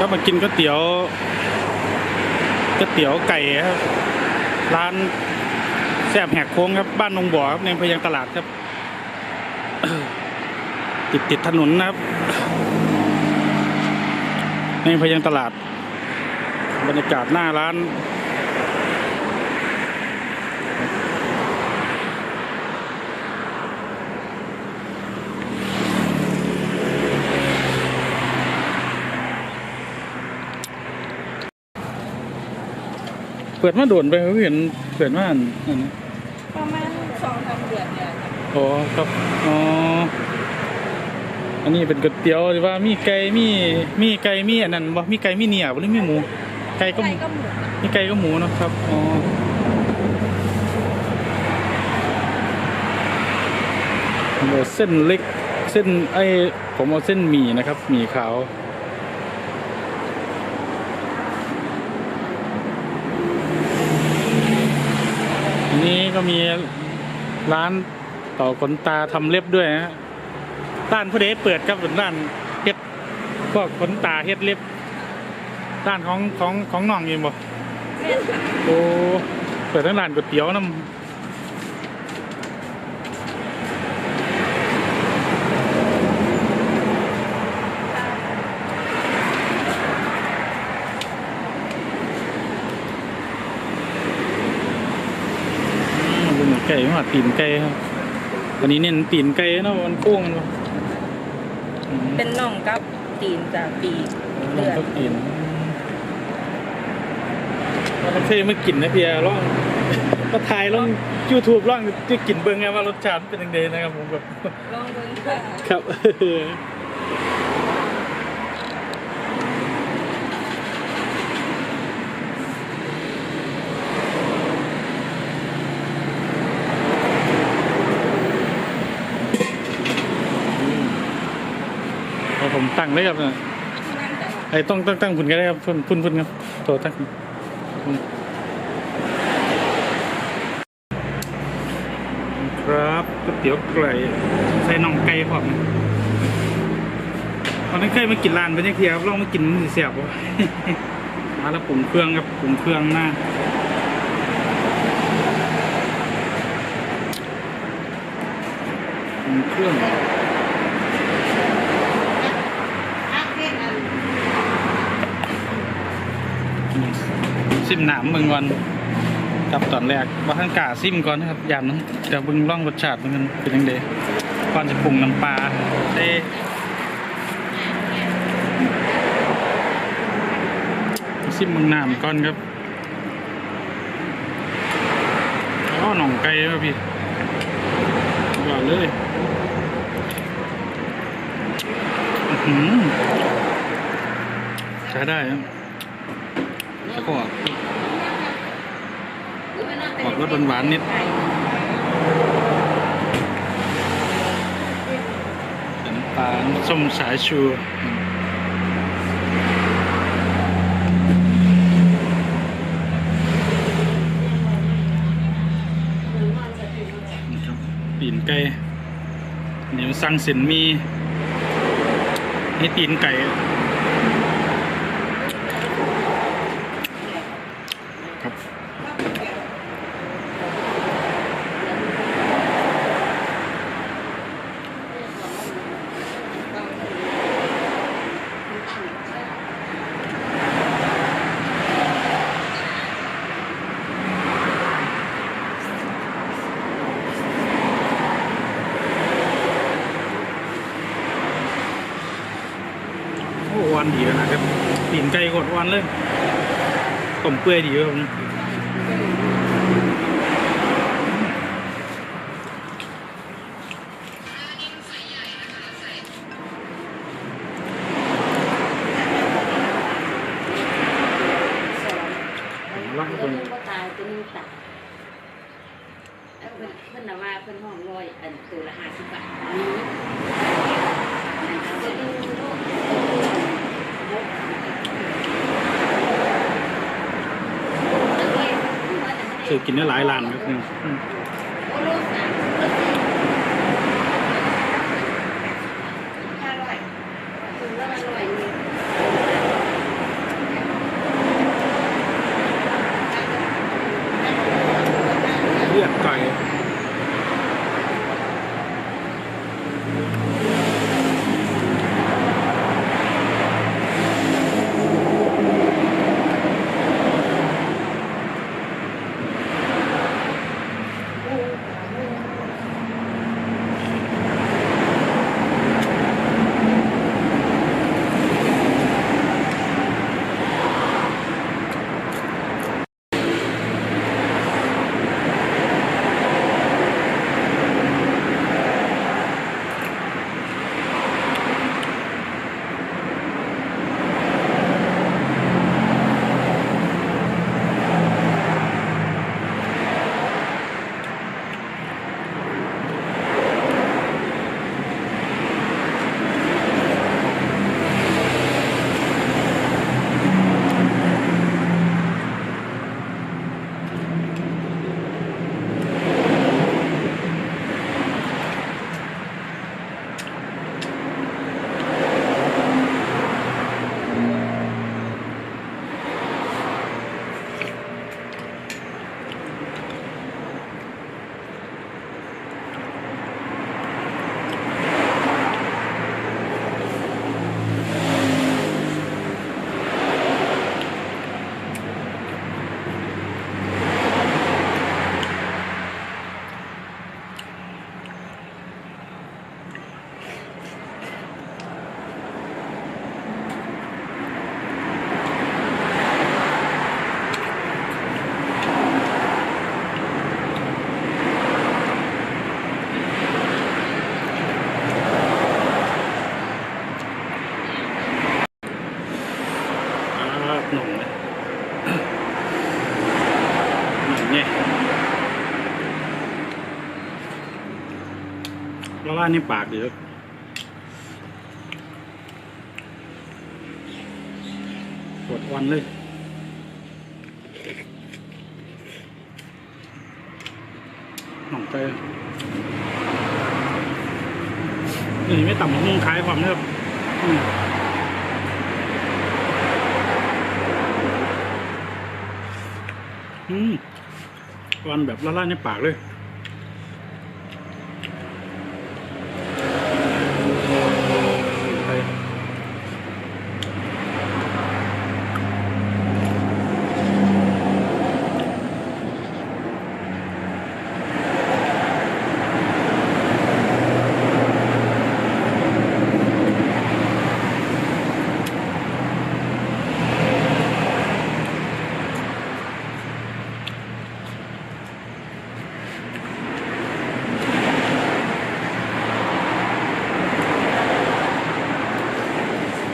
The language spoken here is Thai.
ก็มากินก๋วยเตี๋ยวก๋วยเตี๋ยวไก่ครับร้านแซ่บแหกโค้งครับบ้านนงบ่อครับในพยังตลาดครับ ติดติดถนนนะครับในพยังตลาด บรรยากาศหน้าร้าน เปิดมาโดนไปเขาเห็นเปิดมาอันอันนี้ประมาณสองสามเดือนเนี่ยค่ะอ๋อครับอ๋ออันนี้เป็นก๋วยเตี๋ยวหรือว่ามีไก่มีมีไก่มีอันนั้นบ่มีไก่มีเนียบ่หรือมีหมู ไก่ก็ไก่ก็หมูนะมีไก่ก็หมูเนาะครับอ๋อผมเอาเส้นเล็กเส้นไอ้ผมเอาเส้นหมี่นะครับหมี่ขาว อันนี้ ก็มีร้านต่อขนตาทำเล็บด้วยนะฮะด้านผู้ใดเปิดครับเป็นด้านเฮ็ดพวกขนตาเฮ็ดเล็บด้านของของของน้องเองบ่แม่นค่ะโอ้เปิดทั้งร้านก๋วยเตี๋ยวน้ำอืมเป็น ไก่มาตีนไก่ครับอันนี้เน้นตีนไก่เนาะมันโค้งมันบ่อืมเป็นน่องกับตีนจากปีกลเลืองอดก็กินมันเคยมากินนะเพียร่องก็ถ่ายร่องยูทูบร่องจะกินเบิ้งไงว่ารสชาติมันเป็นยังไงนะครับผมแบบลองดูค่ะครับ เอาผม ตั้งเลยครับนะไอ้ต้องตั้งตั้งพุ่นก็ได้ครับพุ่นพุ่นพุ่นครับโตตั้งครับก๋วยเตี๋ยวไก่ใส่น่องไก่พร้อมตอนนั้นเคยมากินร้านเป็นยังเทียครับลองมากินมันเสียบวะมาแล้วปรุงเครื่องครับปรุงเครื่องหน้าปรุงเครื่อง ซิมหนามเบิ่งก่อนกับตอนแรกว่าท่านกาซิมก่อนนะครับยานนั้นเดี๋ยวเบิ่งร่องรสชาติมันเป็นยังไงก่อนจะปรุงน้ำปลาเด้ซิมเบิ่งหน้ำก่อนครับอ๋อหนองไก่ครับพี่ก่อนเลยอือหือใช้ได้ครับแล้วก็ ออกรสหวานๆนิดเป็นปลาส้มสายชูตีนไก่เหนียวสั่งเส้นมีนี่ตีนไก่ อ้วันดีขนาดครับตีนไก่กดวันเลยต้มเปื่อยดีครับผมล่างบนบ่ตายตัวนึงตายแล้วเพิ่นเพิ่นน่ะว่าเพิ่นห้องร้อยอันตัวละ50บาทนี้ คือกินได้หลายร้านครับาในปากเดี๋ยวปวดวันเลยหน่องไปนี่ไม่ต่ำมุ่งขายความเนิบอืมอืมวันแบบละลายในปากเลย